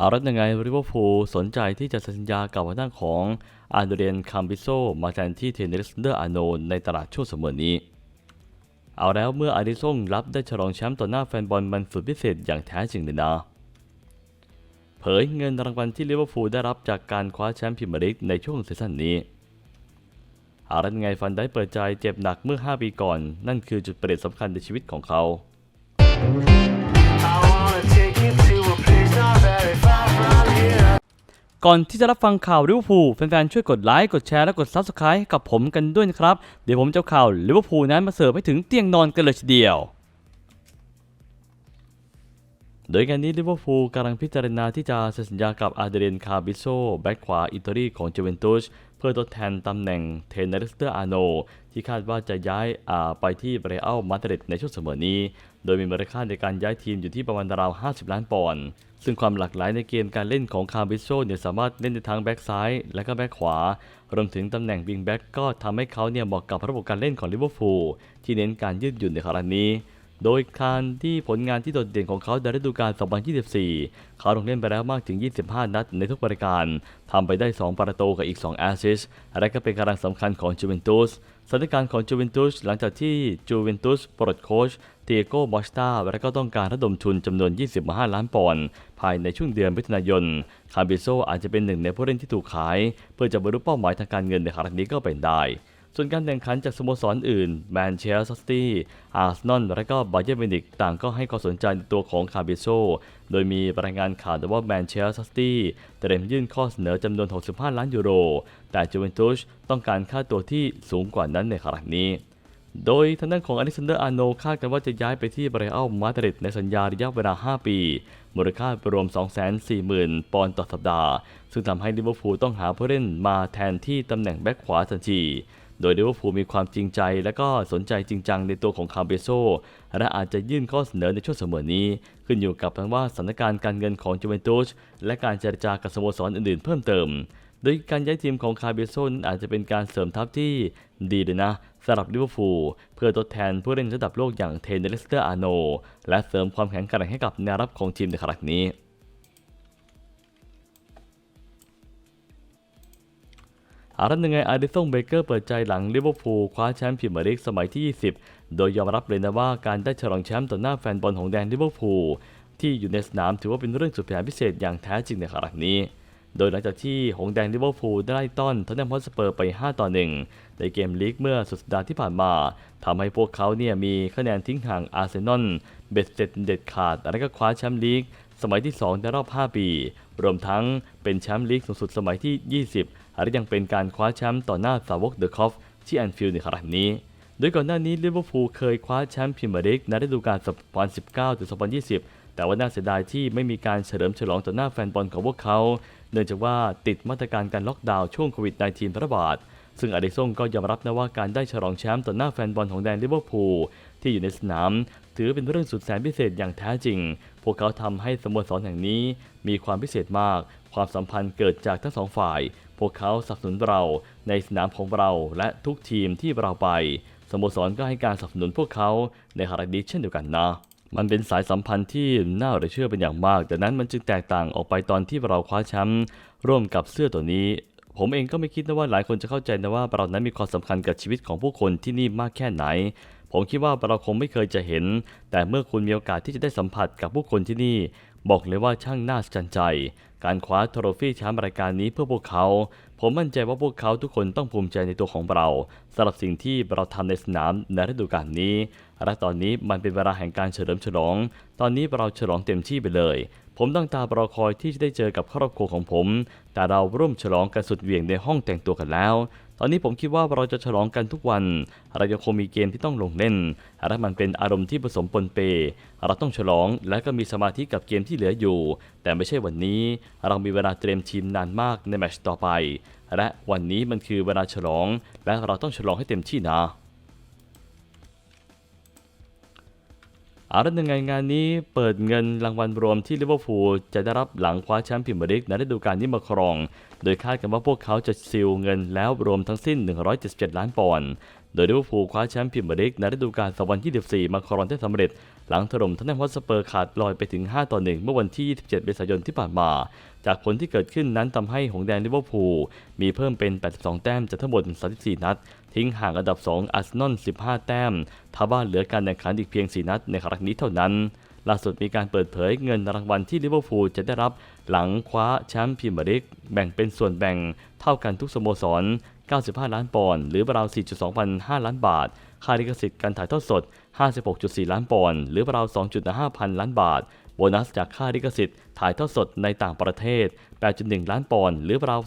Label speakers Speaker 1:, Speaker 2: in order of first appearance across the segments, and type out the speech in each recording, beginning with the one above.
Speaker 1: เอาละยังไงริเวอร์พูลสนใจที่จะสัญญากับหัวหน้าของอาร์เดรียนคามบิโซมาแทนที่เทนนิสเดอร์อาโนในตลาดช่วงเสมอนี้ เอาแล้วเมื่ออาริซงรับได้ฉลองแชมป์ต่อหน้าแฟนบอลมันสุดพิเศษอย่างแท้จริงเลยนะเผยเงินรางวัลที่ลิเวอร์พูลได้รับจากการคว้าแชมป์พรีเมียร์ลีกในช่วงซีซั่นนี้ อาละยังไงฟันได้เปิดใจเจ็บหนักเมื่อ 5 ปีก่อน นั่นคือจุดเปลี่ยนสำคัญในชีวิตของเขา ก่อนที่จะรับฟังข่าวลิเวอร์พูลแฟนๆ ช่วยกดไลค์ กดแชร์ และกด Subscribe กับผมกันด้วยนะครับ เดี๋ยวผมจะข่าวลิเวอร์พูลนั้นมาเสิร์ฟให้ถึงเตียงนอนกันเลยทีเดียว โดยการนี้ลิเวอร์พูลกำลังพิจารณาที่จะเซ็นสัญญากับอาเดเรนคาบิโซแบ็กขวาอิตาลีของเจเวนตุส เพื่อทดแทนตำแหน่งเทนเนสเตอร์อาโนที่คาดว่าจะย้ายไปที่เรอัลมาดริดในช่วงเสมอนี้ โดยมีมูลค่าในการย้ายทีมอยู่ที่ประมาณราว 50 ล้านปอนด์ซึ่งความหลากหลายในเกมการเล่นของคาร์บิโซเนี่ยสามารถเล่นในทั้งแบ็กซ้ายและก็แบ็กขวา รวมถึงตำแหน่งวิงแบ็กก็ทำให้เขาเนี่ยเหมาะกับระบบการเล่นของลิเวอร์พูลที่เน้นการยืดหยุ่นในครั้งนี้ โดยการที่ผลงานที่โดดเด่นของเขาในฤดูกาล 2024 เขาลงเล่นไปแล้วมากถึง 25 นัดในทุกบริการ ทำไปได้ 2 ประตูกับอีก 2 แอสซิสต์และก็เป็นกำลังสำคัญของจูเวนตุสสถานการณ์ของจูเวนตุสหลังจากที่จูเวนตุสปลดโค้ชเตียโกบอสตาและก็ต้องการระดมทุนจำนวน 25 ล้านปอนด์ภายในช่วงเดือนมิถุนายน คาร์บิโซอาจจะเป็นหนึ่งในผู้เล่นที่ถูกขาย เพื่อจะบรรลุเป้าหมายทางการเงินในครั้งนี้ก็เป็นได้ ส่วนการแข่งขันจากสโมสรอื่นแมนเชสเตอร์ซิตี้อาร์เซนอลและก็บาเยร์มิวนิกต่างก็ให้ความสนใจในตัวของคาร์บิโซ โดยมีรายงานข่าวว่าแมนเชสเตอร์ซิตี้เตรียมยื่นข้อเสนอจำนวน 65 ล้านยูโร แต่จูเวนตุสต้องการค่าตัวที่สูงกว่านั้นในครั้งนี้โดยทางด้านของอเล็กซานเดอร์อาโนคาดกันว่าจะย้ายไปที่เบรอัลมาดริดในสัญญาระยะเวลา 5 ปี มูลค่ารวม 240,000 ปอนด์ต่อสัปดาห์ ซึ่งทำให้ลิเวอร์พูลต้องหาผู้เล่นมาแทนที่ตำแหน่งแบ็คขวาทันที โดยลิเวอร์พูลมีความจริงใจ และก็สนใจจริงจังในตัวของคาเบโซและอาจจะยื่นข้อเสนอในช่วงเสมอนี้ ขึ้นอยู่กับทางว่าสถานการณ์การเงินของจูเวนตุสและการเจรจากับสโมสรอื่นๆ เพิ่มเติม โดยการย้ายทีมของคาเบโซนอาจจะเป็นการเสริมทัพที่ดีเลยนะสำหรับลิเวอร์พูลเพื่อทดแทนผู้เล่นระดับโลกอย่างเทนเนสเตอร์อาโนและเสริมความแข็งแกร่งให้กับแนวรับของทีมในครั้งนี้ อารันยังไงอาริสันเบเกอร์เปิดใจหลังลิเวอร์พูลคว้าแชมป์พรีเมียร์ลีกสมัยที่ 20 โดยยอมรับเลยนะว่าการได้ฉลองแชมป์ต่อหน้าแฟนบอลของแดนลิเวอร์พูลที่อยู่ในสนามถือว่าเป็นเรื่องสุดแสนพิเศษอย่างแท้จริงในครั้งนี้ โดยหลังจากที่หงแดงลิเวอร์พูลได้ต้อนทอตแนมฮอตสเปอร์ไป 5 ต่อ 1 ในเกมลีกเมื่อสุดสัปดาห์ที่ผ่านมาทำให้พวกเขาเนี่ยมีคะแนนทิ้งห่างอาร์เซนอลเบ็ดเสร็จเด็ดขาดและก็คว้าแชมป์ลีกสมัยที่ 2 ในรอบ 5 ปี รวมทั้งเป็นแชมป์ลีกสูงสุดสมัยที่ 20 และยังเป็นการคว้าแชมป์ต่อหน้าสาวกเดอะคอฟที่แอนฟิลด์ในครั้งนี้ โดยก่อนหน้านี้ลิเวอร์พูลเคยคว้าแชมป์พรีเมียร์ลีกในฤดูกาล 2019-2020 แต่ว่าน่าเสียดายที่ไม่มีการเฉลิมฉลองต่อหน้าแฟนบอลของพวกเขา เนื่องจากว่าติดมาตรการการล็อกดาวน์ช่วงโควิด -19 ระบาด ซึ่งอดิซงก็ยอมรับนะว่าการได้ฉลองแชมป์ต่อหน้าแฟนบอลของแดนลิเวอร์พูลที่อยู่ในสนามถือเป็นเรื่องสุดแสนพิเศษอย่างแท้จริง พวกเขาทำให้สโมสรแห่งนี้มีความพิเศษมาก ความสัมพันธ์เกิดจากทั้งสองฝ่าย พวกเขาสนับสนุนเราในสนามของเราและทุกทีมที่เราไปสโมสรก็ให้การสนับสนุนพวกเขาในครั้งนี้เช่นเดียวกันนะ มันเป็นสายสัมพันธ์ที่น่าเหลือเชื่อเป็นอย่างมากแต่นั้นมันจึงแตกต่างออกไปตอนที่เราคว้าแชมป์ร่วมกับเสื้อตัวนี้ ผมเองก็ไม่คิดนะว่าหลายคนจะเข้าใจนะว่าเรานั้นมีความสำคัญกับชีวิตของผู้คนที่นี่มากแค่ไหน ผมคิดว่าเราคงไม่เคยจะเห็น แต่เมื่อคุณมีโอกาสที่จะได้สัมผัสกับผู้คนที่นี่ บอกเลยว่าช่างน่าสนใจ การคว้าโทรฟี่แชมป์รายการนี้เพื่อพวกเขา ผมมั่นใจว่าพวกเขาทุกคนต้องภูมิใจในตัวของเราสำหรับสิ่งที่เราทำในสนามในฤดูกาลนี้ และตอนนี้มันเป็นเวลาแห่งการเฉลิมฉลอง ตอนนี้เราฉลองเต็มที่ไปเลย ผมตั้งตารอคอยที่จะได้เจอกับครอบครัวของผม แต่เราร่วมฉลองกันสุดเหวี่ยงในห้องแต่งตัวกันแล้ว ตอนนี้ผมคิดว่าเราจะฉลองกันทุกวัน เรายังคงมีเกมที่ต้องลงเล่นและมันเป็นอารมณ์ที่ผสมปนเป เราต้องฉลองและก็มีสมาธิกับเกมที่เหลืออยู่ แต่ไม่ใช่วันนี้ เรามีเวลาเตรียมทีมนานมากในแมตช์ต่อไป และวันนี้มันคือเวลาฉลอง และเราต้องฉลองให้เต็มที่นะ อาละยังไงงานนี้เปิดเงินรางวัลรวมที่ลิเวอร์พูลจะได้รับหลังคว้าแชมป์พรีเมียร์ลีกในฤดูกาลนี้มาครอง โดยคาดกันว่าพวกเขาจะซิลเงินแล้วรวมทั้งสิ้น 177 ล้านปอนด์ โดยลิเวอร์พูลคว้าแชมป์พรีเมียร์ลีกในฤดูกาล2024 มาครองได้สำเร็จ หลังถล่มทันแนมฮอตสเปอร์ขาดลอยไปถึง 5 ต่อ 1 เมื่อวันที่ 27 เมษายนที่ผ่านมา จากผลที่เกิดขึ้นนั้นทำให้หงแดงลิเวอร์พูลมีเพิ่มเป็น 82 แต้มจากทั้งหมด 34 นัด ทิ้งห่างอันดับ 2 อาร์เซนอล 15 แต้มทว่าเหลือการแข่งขันอีกเพียง 4 นัดในครั้งนี้เท่านั้นล่าสุดมีการเปิดเผยเงินรางวัลที่ลิเวอร์พูลจะได้รับหลังคว้าแชมป์พรีเมียร์ลีกแบ่งเป็นส่วนแบ่งเท่ากันทุกสโมสร 95 ล้านปอนด์หรือราว 4.25 ล้านบาท ค่าลิขสิทธิ์การถ่ายทอดสด 56.4 ล้านปอนด์หรือราว 2.5 พันล้านบาท โบนัสจากค่าลิขสิทธิ์ถ่ายทอดสดในต่างประเทศ 8.1 ล้านปอนด์หรือราว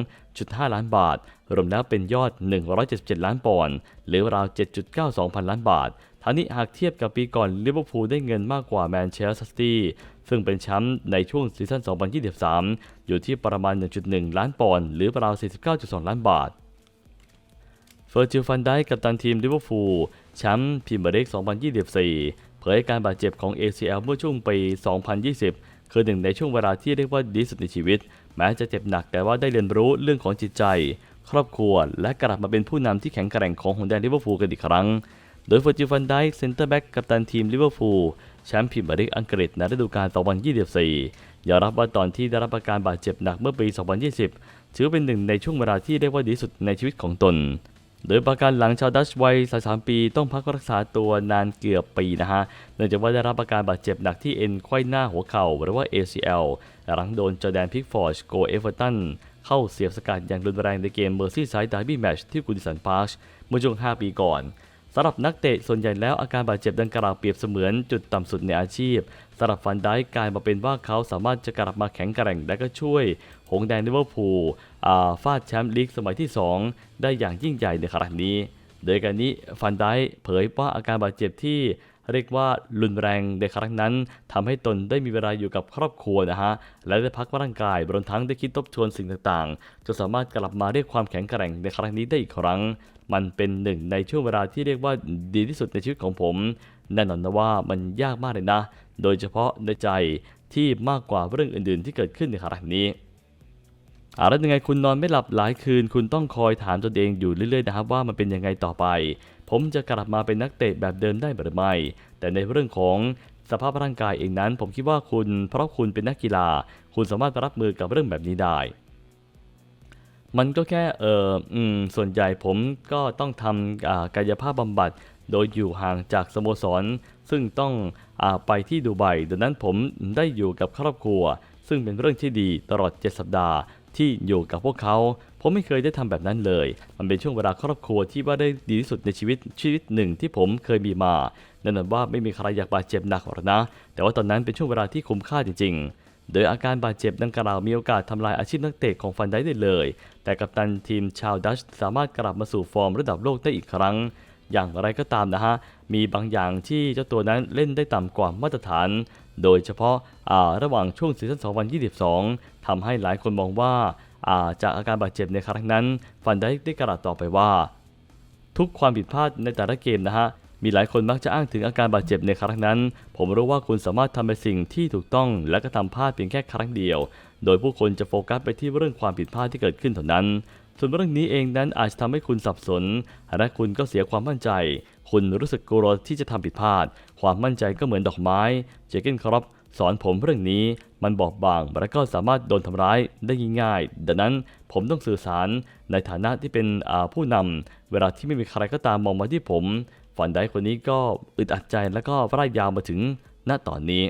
Speaker 1: 362.5 ล้านบาท รวมแล้วเป็นยอด 177 ล้านปอนด์หรือราว 7.92 พันล้านบาททั้งนี้หากเทียบกับปีก่อนลิเวอร์พูลได้เงินมากกว่าแมนเชสเตอร์ซิตี้ซึ่งเป็นแชมป์ในช่วงซีซั่น 2023 อยู่ที่ประมาณ 1.1 ล้านปอนด์หรือราว 49.2 ล้านบาท เฟอร์จิลฟันได้กับตันทีมลิเวอร์พูลแชมป์พรีเมียร์ลีก 2024 เผยการบาดเจ็บของ ACL เมื่อช่วงปี 2020 คือหนึ่งในช่วงเวลาที่เรียกว่าดีสุดในชีวิต แม้จะเจ็บหนักแต่ว่าได้เรียนรู้เรื่องของจิตใจ ครอบครัว และกลับมาเป็นผู้นำที่แข็งแกร่งของหงส์แดงลิเวอร์พูลกันอีกครั้ง โดยเฟอร์จิลฟันได้เซนเตอร์แบ็กกับตันทีมลิเวอร์พูลแชมป์พรีเมียร์ลีกอังกฤษในฤดูกาล 2024 ยอมรับว่าตอนที่ได้รับอาการบาดเจ็บหนักเมื่อปี 2020 ถือเป็นหนึ่งในช่วงเวลาที่เรียกว่าดีสุดในชีวิตของตน โดยประการหลังชาวดัชวัย 33 ปีต้องพักรักษาตัวนานเกือบปีนะฮะ เนื่องจากว่าได้รับอาการบาดเจ็บหนักที่เอ็นไขว้หน้าหัวเข่าหรือว่า ACL หลังโดนจอแดนพิกฟอร์ชโกเอเวอร์ตันเข้าเสียบสกัดอย่างรุนแรงในเกมเมอร์ซี่ไซด์ดาร์บี้แมชที่กุดิสันพาร์ชเมื่อช่วง 5 ปีก่อน สำหรับนักเตะส่วนใหญ่แล้วอาการบาดเจ็บดังกล่าวเปรียบเสมือนจุดต่ำสุดในอาชีพสำหรับฟันได้กลายมาเป็นว่าเขาสามารถจะกลับมาแข็งแกร่งและก็ช่วย หงแดงลิเวอร์พูลฟาดแชมป์ลีกสมัยที่ 2 ได้อย่างยิ่งใหญ่ในครั้งนี้ โดยการนี้ฟันได้เผยว่าอาการบาดเจ็บที่ เรียกว่ารุนแรงในครั้งนั้นทำให้ตนได้มีเวลาอยู่กับครอบครัวนะฮะ และได้พักร่างกายรวมทั้งได้คิดทบทวนสิ่งต่างๆ จนสามารถกลับมาเรียกความแข็งแกร่งในครั้งนี้ได้อีกครั้ง มันเป็นหนึ่งในช่วงเวลาที่เรียกว่าดีที่สุดในชีวิตของผมแน่นอนนะว่ามันยากมากเลยนะ โดยเฉพาะในใจที่มากกว่าเรื่องอื่นๆ ที่เกิดขึ้นในครั้งนี้ อาแล้วยังไงคุณนอนไม่หลับหลายคืน คุณต้องคอยถามตนเองอยู่เรื่อยๆนะครับว่ามันเป็นยังไงต่อไป ผมจะกลับมาเป็นนักเตะแบบเดิมได้หรือไม่ แต่ในเรื่องของสภาพร่างกายเองนั้น ผมคิดว่าคุณเพราะคุณเป็นนักกีฬา คุณสามารถรับมือกับเรื่องแบบนี้ได้ มันก็แค่เอออืมส่วนใหญ่ผมก็ต้องทำกายภาพบำบัด โดยอยู่ห่างจากสโมสร ซึ่งต้องอไปที่ดูไบดังนั้นผมได้อยู่กับครอบครัว ซึ่งเป็นเรื่องที่ดีตลอด 7 สัปดาห์ ที่อยู่กับพวกเขา ผมไม่เคยได้ทำแบบนั้นเลย มันเป็นช่วงเวลาครอบครัวที่ว่าได้ดีที่สุดในชีวิตชีวิตหนึ่งที่ผมเคยมีมาแน่นอนว่าไม่มีใครอยากบาดเจ็บหนักหรอกนะ แต่ว่าตอนนั้นเป็นช่วงเวลาที่คุ้มค่าจริง ๆโดยอาการบาดเจ็บดังกล่าวมีโอกาสทำลายอาชีพนักเตะของฟันได้ได้เลย แต่กัปตันทีมชาวดัชสามารถกลับมาสู่ฟอร์มระดับโลกได้อีกครั้ง อย่างไรก็ตามนะฮะ มีบางอย่างที่เจ้าตัวนั้นเล่นได้ต่ำกว่ามาตรฐาน โดยเฉพาะาระหว่างช่วงซีซั่น2022ทำให้หลายคนมองว่าาจากอาการบาดเจ็บในครั้งนั้น ฟันได้ได้กล่าวต่อไปว่า ทุกความผิดพลาดในแต่ละเกมนะฮะมีหลายคนมักจะอ้างถึงอาการบาดเจ็บในครั้งนั้น ผมรู้ว่าคุณสามารถทำในสิ่งที่ถูกต้องและก็ทำพลาดเพียงแค่ครั้งเดียว โดยผู้คนจะโฟกัสไปที่เรื่องความผิดพลาดที่เกิดขึ้นเท่านั้น ส่วนเรื่องนี้เองนั้นอาจจะทำให้คุณสับสนและคุณก็เสียความมั่นใจ คุณรู้สึกกลัวที่จะทำผิดพลาด ความมั่นใจก็เหมือนดอกไม้เจเกนครับสอนผมเรื่องนี้มันบอบบางและก็สามารถโดนทำร้ายได้ง่ายๆดังนั้นผมต้องสื่อสารในฐานะที่เป็นผู้นำเวลาที่ไม่มีใครก็ตามมองมาที่ผมฝันได้คนนี้ก็อึดอัดใจและก็ร่ายยาวมาถึงณตอนนี้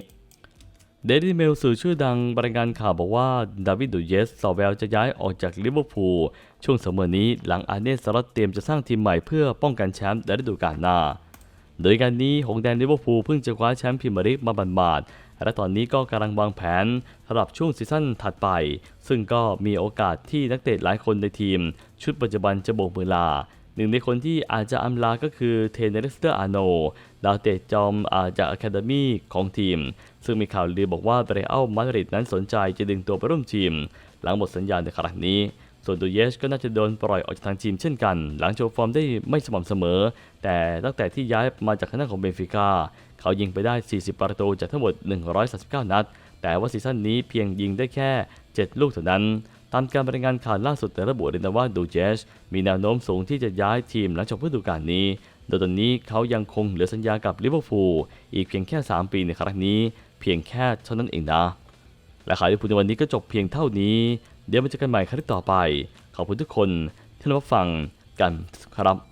Speaker 1: เดลี่เมลสื่อชื่อดังรายงานข่าวบอกว่า ดาวิดดูเยสซอแวลจะย้ายออกจากลิเวอร์พูลช่วงเสมอนี้หลังอาเนสสลัดเตรียมจะสร้างทีมใหม่เพื่อป้องกันแชมป์ในฤดูกาลหน้า โดยการนี้หงแดงลิเวอร์พูลเพิ่งจะคว้าแชมป์พรีเมียร์ลีกมาบาดๆและตอนนี้ก็กำลังวางแผนสำหรับช่วงซีซั่นถัดไป ซึ่งก็มีโอกาสที่นักเตะหลายคนในทีม ชุดปัจจุบันจะโบกมือลาหนึ่งในคนที่อาจจะอำลาก็คือเทนเนสเตอร์อาโนดาวเตะจอมอาจากอะคาเดมีของทีม ซึ่งมีข่าวลือบอกว่าเรอัลมาดริดนั้นสนใจจะดึงตัวไปร่วมทีม หลังหมดสัญญาในครั้งนี้ ส่วนดูเยสก็น่าจะโดนปล่อยออกจากทางทีมเช่นกัน หลังโชว์ฟอร์มได้ไม่สม่ำเสมอ แต่ตั้งแต่ที่ย้ายมาจากคณะของเบนฟิก้าเขายิงไปได้ 40 ประตูจากทั้งหมด 139 นัด แต่ว่าซีซั่นนี้เพียงยิงได้แค่ 7 ลูกเท่านั้นตามการรายงานข่าวล่าสุดแต่ระบุเลยนะว่าดูเจสมีแนวโน้มสูงที่จะย้ายทีมหลังจบฤดูกาลนี้ โดยตอนนี้เขายังคงเหลือสัญญากับลิเวอร์พูลอีกเพียงแค่ 3 ปีในครั้งนี้ เพียงแค่เท่านั้นเองนะ และข่าวที่พูดในวันนี้ก็จบเพียงเท่านี้ เดี๋ยวมาเจอกันใหม่ครั้งต่อไป ขอบคุณทุกคนที่รับฟังกันครับ